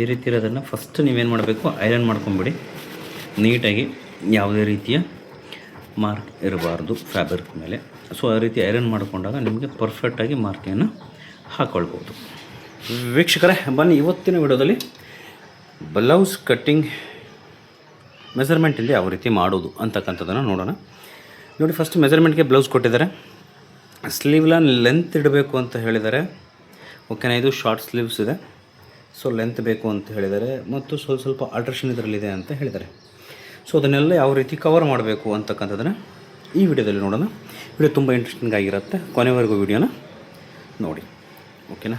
ಈ ರೀತಿ ಇರೋದನ್ನು ಫಸ್ಟ್ ನೀವೇನು ಮಾಡಬೇಕು ಐರನ್ ಮಾಡ್ಕೊಂಬಿಡಿ. ನೀಟಾಗಿ ಯಾವುದೇ ರೀತಿಯ ಮಾರ್ಕ್ ಇರಬಾರ್ದು ಫ್ಯಾಬ್ರಿಕ್ ಮೇಲೆ. ಸೊ ಆ ರೀತಿ ಐರನ್ ಮಾಡಿಕೊಂಡಾಗ ನಿಮಗೆ ಪರ್ಫೆಕ್ಟಾಗಿ ಮಾರ್ಕೆಯನ್ನು ಹಾಕ್ಕೊಳ್ಬೋದು ವೀಕ್ಷಕರೇ, ಬನ್ನಿ ಇವತ್ತಿನ ವಿಡಿಯೋದಲ್ಲಿ ಬ್ಲೌಸ್ ಕಟ್ಟಿಂಗ್ ಮೆಸರ್ಮೆಂಟಲ್ಲಿ ಯಾವ ರೀತಿ ಮಾಡೋದು ಅಂತಕ್ಕಂಥದ್ದನ್ನು ನೋಡೋಣ. ನೋಡಿ ಫಸ್ಟ್ ಮೆಸರ್ಮೆಂಟ್ಗೆ ಬ್ಲೌಸ್ ಕೊಟ್ಟಿದ್ದಾರೆ. ಸ್ಲೀವ್ಲ ಲೆಂತ್ ಇಡಬೇಕು ಅಂತ ಹೇಳಿದ್ದಾರೆ. ಓಕೆನಾ ಇದು ಶಾರ್ಟ್ ಸ್ಲೀವ್ಸ್ ಇದೆ. ಸೊ ಲೆಂತ್ ಬೇಕು ಅಂತ ಹೇಳಿದ್ದಾರೆ ಮತ್ತು ಸ್ವಲ್ಪ ಸ್ವಲ್ಪ ಆಲ್ಟ್ರೇಷನ್ ಇದರಲ್ಲಿದೆ ಅಂತ ಹೇಳಿದ್ದಾರೆ ಸೊ ಅದನ್ನೆಲ್ಲ ಯಾವ ರೀತಿ ಕವರ್ ಮಾಡಬೇಕು ಅಂತಕ್ಕಂಥದ್ದನ್ನು ಈ ವಿಡಿಯೋದಲ್ಲಿ ನೋಡೋಣ. ವಿಡಿಯೋ ತುಂಬ ಇಂಟ್ರೆಸ್ಟಿಂಗ್ ಆಗಿರುತ್ತೆ. ಕೊನೆವರೆಗೂ ವಿಡಿಯೋನ ನೋಡಿ. ಓಕೆನಾ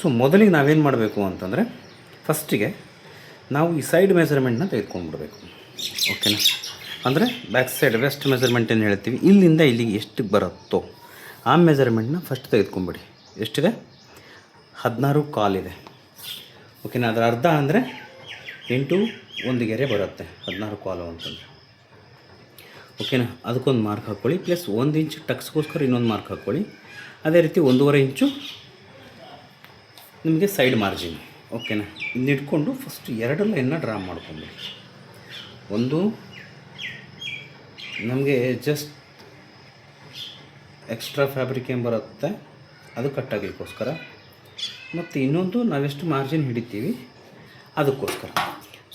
ಸೊ ಮೊದಲಿಗೆ ನಾವೇನು ಮಾಡಬೇಕು ಅಂತಂದರೆ ಫಸ್ಟಿಗೆ ನಾವು ಈ ಸೈಡ್ ಮೆಸರ್ಮೆಂಟ್ನ ತೆಗೆದುಕೊಂಡ್ಬಿಡ್ಬೇಕು. ಓಕೆನಾ ಅಂದರೆ ಬ್ಯಾಕ್ ಸೈಡ್ ವೆಸ್ಟ್ ಮೆಸರ್ಮೆಂಟ್ ಏನು ಹೇಳ್ತೀವಿ? ಇಲ್ಲಿಂದ ಇಲ್ಲಿಗೆ ಎಷ್ಟು ಬರುತ್ತೋ ಆ ಮೆಸರ್ಮೆಂಟ್ನ ಫಸ್ಟ್ ತೆಗೆದುಕೊಂಬಿಡಿ ಎಷ್ಟಿದೆ? ಹದಿನಾರು ಕಾಲಿದೆ. ಓಕೆನಾ ಅದರ ಅರ್ಧ ಅಂದರೆ ಎಂಟು ಒಂದು ಗೆರೆ ಬರುತ್ತೆ, ಹದಿನಾರು ಕಾಲು ಅಂತಂದರೆ. ಓಕೆನಾ ಅದಕ್ಕೊಂದು ಮಾರ್ಕ್ ಹಾಕ್ಕೊಳ್ಳಿ ಪ್ಲಸ್ ಒಂದು ಇಂಚ್ ಟಕ್ಸ್ಗೋಸ್ಕರ ಇನ್ನೊಂದು ಮಾರ್ಕ್ ಹಾಕ್ಕೊಳ್ಳಿ ಅದೇ ರೀತಿ ಒಂದೂವರೆ ಇಂಚು ನಿಮಗೆ ಸೈಡ್ ಮಾರ್ಜಿನ್ ಓಕೆನಾ ಇದನ್ನ ಇಟ್ಕೊಂಡು ಫಸ್ಟ್ ಎರಡು ಲೈನ್ನ ಡ್ರಾ ಮಾಡ್ಕೊಂಡು ಒಂದು, ನಮಗೆ ಜಸ್ಟ್ ಎಕ್ಸ್ಟ್ರಾ ಫ್ಯಾಬ್ರಿಕ್ ಏನು ಬರುತ್ತೆ, ಅದು ಕಟ್ಟಾಗಲಿಕ್ಕೋಸ್ಕರ ಮತ್ತು ಇನ್ನೊಂದು ನಾವೆಷ್ಟು ಮಾರ್ಜಿನ್ ಹಿಡಿತೀವಿ? ಅದಕ್ಕೋಸ್ಕರ.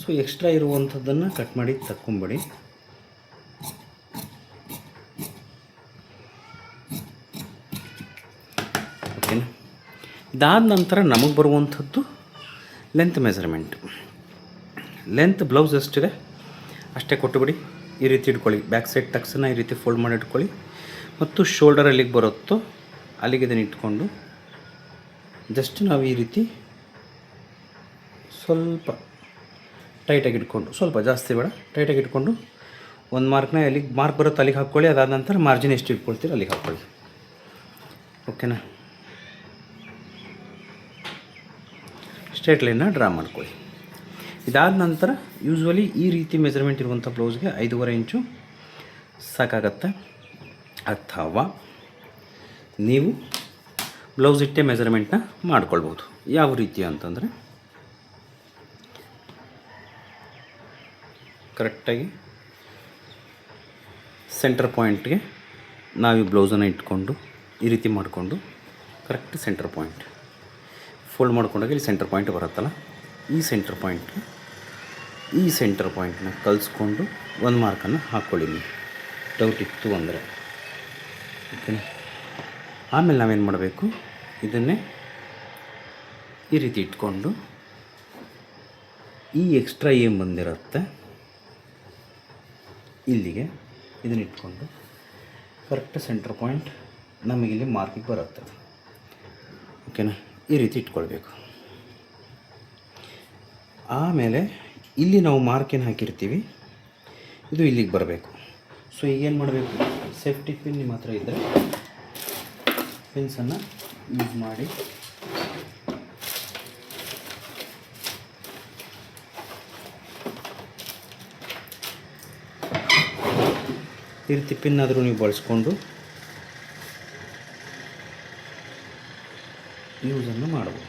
ಸೊ ಎಕ್ಸ್ಟ್ರಾ ಇರುವಂಥದ್ದನ್ನು ಕಟ್ ಮಾಡಿ ತಕ್ಕೊಂಬಿಡಿ. ಇದಾದ ನಂತರ ನಮಗೆ ಬರುವಂಥದ್ದು ಲೆಂತ್ ಮೆಸರ್ಮೆಂಟ್ ಲೆಂತ್ ಬ್ಲೌಸ್ ಎಷ್ಟಿದೆ? ಅಷ್ಟೇ ಕೊಟ್ಟುಬಿಡಿ. ಈ ರೀತಿ ಇಟ್ಕೊಳ್ಳಿ. ಬ್ಯಾಕ್ ಸೈಡ್ ತಕ್ಷಣ ಈ ರೀತಿ ಫೋಲ್ಡ್ ಮಾಡಿ ಇಟ್ಕೊಳ್ಳಿ. ಮತ್ತು ಶೋಲ್ಡರ್ ಅಲ್ಲಿಗೆ ಬರುತ್ತೋ, ಅಲ್ಲಿಗೆ ಇದನ್ನು ಇಟ್ಕೊಂಡು ಜಸ್ಟ್ ನಾವು ಈ ರೀತಿ ಸ್ವಲ್ಪ ಟೈಟಾಗಿ ಇಟ್ಕೊಂಡು, ಸ್ವಲ್ಪ ಜಾಸ್ತಿ ಬೇಡ, ಟೈಟಾಗಿ ಇಟ್ಕೊಂಡು ಒಂದು ಮಾರ್ಕ್ನ ಅಲ್ಲಿಗೆ ಮಾರ್ಕ್ ಬರುತ್ತೆ ಅಲ್ಲಿಗೆ ಹಾಕ್ಕೊಳ್ಳಿ, ಅದಾದ ನಂತರ ಮಾರ್ಜಿನ್ ಎಷ್ಟು ಇಟ್ಕೊಳ್ತೀರಿ ಅಲ್ಲಿಗೆ ಹಾಕ್ಕೊಳ್ಳಿ. ಓಕೆನಾ ಸ್ಟ್ರೇಟ್ ಲೈನ್ನ ಡ್ರಾ ಮಾಡ್ಕೊಳ್ಳಿ. ಇದಾದ ನಂತರ ಯೂಶ್ವಲಿ ಈ ರೀತಿ ಮೆಜರ್ಮೆಂಟ್ ಇರುವಂಥ ಬ್ಲೌಸ್ಗೆ ಐದೂವರೆ ಇಂಚು ಸಾಕಾಗತ್ತೆ? ಅಥವಾ ನೀವು ಬ್ಲೌಸ್ ಇಟ್ಟೆ ಮೆಜರ್ಮೆಂಟ್ನ ಮಾಡ್ಕೊಳ್ಬೋದು. ಯಾವ ರೀತಿ ಅಂತಂದರೆ ಕರೆಕ್ಟಾಗಿ ಸೆಂಟರ್ ಪಾಯಿಂಟ್ಗೆ ನಾವು ಈ ಬ್ಲೌಸನ್ನು ಇಟ್ಕೊಂಡು ಈ ರೀತಿ ಮಾಡಿಕೊಂಡು ಕರೆಕ್ಟ್ ಸೆಂಟರ್ ಪಾಯಿಂಟ್. ಫೋಲ್ಡ್ ಮಾಡ್ಕೊಂಡಾಗ ಇಲ್ಲಿ ಸೆಂಟರ್ ಪಾಯಿಂಟ್ ಬರುತ್ತಲ್ಲ, ಈ ಸೆಂಟರ್ ಪಾಯಿಂಟ್ ಈ ಸೆಂಟರ್ ಪಾಯಿಂಟ್ನ ಕಲಿಸ್ಕೊಂಡು ಒಂದು ಮಾರ್ಕನ್ನು ಹಾಕ್ಕೊಳ್ಳಿ ಡೌಟ್ ಇತ್ತು ಅಂದರೆ. ಓಕೆನಾ? ಆಮೇಲೆ ನಾವೇನು ಮಾಡಬೇಕು? ಇದನ್ನೇ ಈ ರೀತಿ ಇಟ್ಕೊಂಡು ಈ ಎಕ್ಸ್ಟ್ರಾ ಏನು ಬಂದಿರುತ್ತೆ? ಇಲ್ಲಿಗೆ ಇದನ್ನ ಇಟ್ಕೊಂಡು ಕರೆಕ್ಟ್ ಸೆಂಟ್ರ್ ಪಾಯಿಂಟ್ ನಮಗಿಲ್ಲಿ ಮಾರ್ಕಿಗೆ ಬರುತ್ತೆ. ಓಕೆನಾ ಈ ರೀತಿ ಇಟ್ಕೊಳ್ಬೇಕು. ಆಮೇಲೆ ಇಲ್ಲಿ ನಾವು ಮಾರ್ಕ್ ಏನು ಹಾಕಿರ್ತೀವಿ? ಇದು ಇಲ್ಲಿಗೆ ಬರಬೇಕು. ಸೊ ಈಗೇನು ಮಾಡಬೇಕು? ಸೇಫ್ಟಿ ಪಿನ್ ನಿಮ್ಮ ಹತ್ರ ಇದ್ದರೆ ಪಿನ್ಸನ್ನು ಯೂಸ್ ಮಾಡಿ. ಈ ರೀತಿ ಪಿನ್ ಆದರೂ ನೀವು ಬಳಸ್ಕೊಂಡು ಯೂಸನ್ನು ಮಾಡಬಹುದು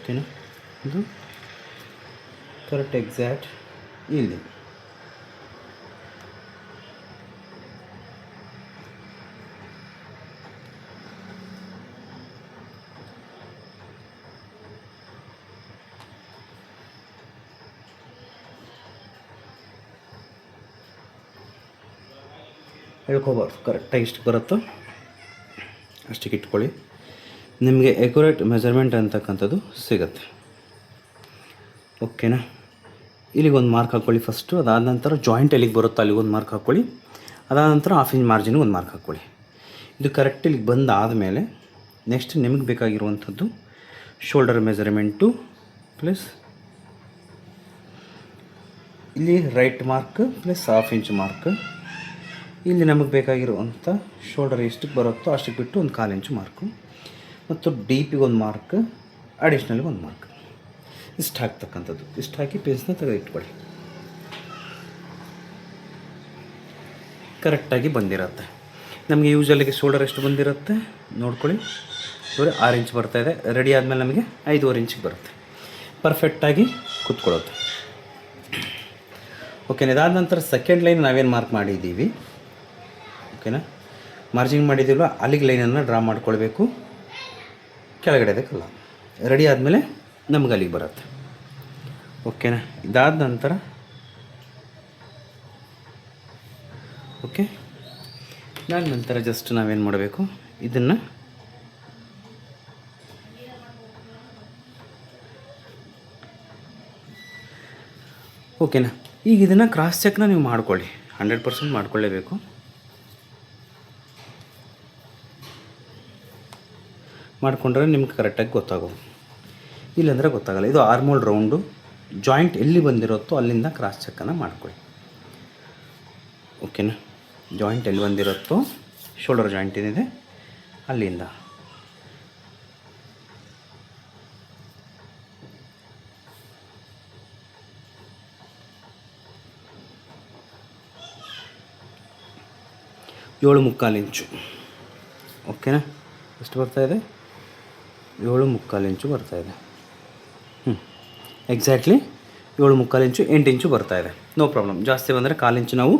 ಓಕೆನಾ ಇದು ಕರೆಕ್ಟ್ ಎಕ್ಸಾಕ್ಟ್ ಇಲ್ಲಿ. ಹೇಳ್ಕೊಬಾರ್ದು ಕರೆಕ್ಟಾಗಿ ಇಷ್ಟು ಬರುತ್ತೋ ಅಷ್ಟಕ್ಕೆ ಇಟ್ಕೊಳ್ಳಿ. ನಿಮಗೆ ಎಕ್ಯುರೇಟ್ ಮೆಜರ್ಮೆಂಟ್ ಅಂತಕ್ಕಂಥದ್ದು ಸಿಗುತ್ತೆ. ಓಕೆನಾ ಇಲ್ಲಿಗೊಂದು ಮಾರ್ಕ್ ಹಾಕ್ಕೊಳ್ಳಿ ಫಸ್ಟು ಅದಾದ ನಂತರ ಜಾಯಿಂಟ್ ಎಲ್ಲಿಗೆ ಬರುತ್ತೋ? ಅಲ್ಲಿಗೊಂದು ಮಾರ್ಕ್ ಹಾಕ್ಕೊಳ್ಳಿ ಅದಾದ ನಂತರ ಹಾಫ್ ಇಂಚ್ ಮಾರ್ಜಿನಿಗೆ ಒಂದು ಮಾರ್ಕ್ ಹಾಕ್ಕೊಳ್ಳಿ ಇದು ಕರೆಕ್ಟ್ ಇಲ್ಲಿಗೆ ಬಂದಾದಮೇಲೆ ನೆಕ್ಸ್ಟ್ ನಿಮಗೆ ಬೇಕಾಗಿರುವಂಥದ್ದು ಶೋಲ್ಡರ್ ಮೆಜರ್ಮೆಂಟು ಪ್ಲಸ್ ಇಲ್ಲಿ right mark plus half inch mark ಇಲ್ಲಿ ನಮಗೆ ಬೇಕಾಗಿರುವಂಥ ಶೋಲ್ಡರ್ ಎಷ್ಟಕ್ಕೆ ಬರುತ್ತೋ ಅಷ್ಟಕ್ಕೆ ಬಿಟ್ಟು ಒಂದು ಕಾಲು ಇಂಚು ಮಾರ್ಕು ಮತ್ತು ಡೀಪಿಗೆ ಒಂದು ಮಾರ್ಕ್ ಅಡಿಷ್ನಲ್ಗೆ ಒಂದು ಮಾರ್ಕ್ ಇಷ್ಟು ಹಾಕ್ತಕ್ಕಂಥದ್ದು. ಇಷ್ಟು ಹಾಕಿ ಪೇಸ್ನ ತೆಗೆದಿಟ್ಕೊಳ್ಳಿ ಕರೆಕ್ಟಾಗಿ ಬಂದಿರತ್ತೆ. ನಮಗೆ ಯೂಶಲಿಗೆ ಶೋಲ್ಡರ್ ಎಷ್ಟು ಬಂದಿರುತ್ತೆ? ನೋಡ್ಕೊಳ್ಳಿ. ನೋಡಿ, ಆರು ಇಂಚ್ ಬರ್ತಾ ಇದೆ. ರೆಡಿ ಆದಮೇಲೆ ನಮಗೆ ಐದೂವರೆ ಇಂಚಿಗೆ ಬರುತ್ತೆ. ಪರ್ಫೆಕ್ಟಾಗಿ ಕೂತ್ಕೊಳ್ಳುತ್ತೆ ಓಕೆ ಇದಾದ ನಂತರ ಸೆಕೆಂಡ್ ಲೈನ್ ನಾವೇನು ಮಾರ್ಕ್ ಮಾಡಿದ್ದೀವಿ? ಓಕೆನಾ? ಮಾರ್ಜಿಂಗ್ ಮಾಡಿದ್ದೀವಲ್ಲ ಅಲ್ಲಿಗೆ ಲೈನನ್ನು ಡ್ರಾ ಮಾಡ್ಕೊಳ್ಬೇಕು. ಕೆಳಗಡೆದಕ್ಕಲ್ಲ ರೆಡಿ ಆದಮೇಲೆ ನಮ್ಗೆ ಅಲ್ಲಿಗೆ ಬರುತ್ತೆ. ಓಕೆನಾ? ಇದಾದ ನಂತರ ಓಕೆ? ಇದಾದ ನಂತರ ಜಸ್ಟ್ ನಾವೇನು ಮಾಡಬೇಕು? ಇದನ್ನು ಓಕೆನಾ? ಈಗ ಇದನ್ನು ಕ್ರಾಸ್ ಚೆಕ್ನ ನೀವು ಮಾಡ್ಕೊಳ್ಳಿ. ಹಂಡ್ರೆಡ್ ಪರ್ಸೆಂಟ್ ಮಾಡ್ಕೊಳ್ಳೇಬೇಕು. ಮಾಡಿಕೊಂಡ್ರೆ ನಿಮ್ಗೆ ಕರೆಕ್ಟಾಗಿ ಗೊತ್ತಾಗೋದು. ಇಲ್ಲಾಂದರೆ ಗೊತ್ತಾಗಲ್ಲ. ಇದು ಆರ್ಮೋಲ್ ರೌಂಡು ಜಾಯಿಂಟ್ ಎಲ್ಲಿ ಬಂದಿರುತ್ತೋ ಅಲ್ಲಿಂದ ಕ್ರಾಸ್ ಚೆಕ್ಕನ್ನು ಮಾಡ್ಕೊಳ್ಳಿ. ಓಕೆನಾ ಜಾಯಿಂಟ್ ಎಲ್ಲಿ ಬಂದಿರುತ್ತೋ ಶೋಲ್ಡರ್ ಜಾಯಿಂಟ್ ಏನಿದೆ, ಅಲ್ಲಿಂದ. ಏಳು ಮುಕ್ಕಾಲು ಇಂಚು. ಓಕೆನಾ ಎಷ್ಟು ಬರ್ತಾ ಇದೆ? ಏಳು ಮುಕ್ಕಾಲು ಇಂಚು ಬರ್ತಾಯಿದೆ ಹ್ಞೂ ಎಕ್ಸಾಕ್ಟ್ಲಿ ಏಳು ಮುಕ್ಕಾಲು ಇಂಚು ಎಂಟು ಇಂಚು ಬರ್ತಾಯಿದೆ ನೋ ಪ್ರಾಬ್ಲಮ್ ಜಾಸ್ತಿ ಬಂದರೆ ಕಾಲು ಇಂಚು ನಾವು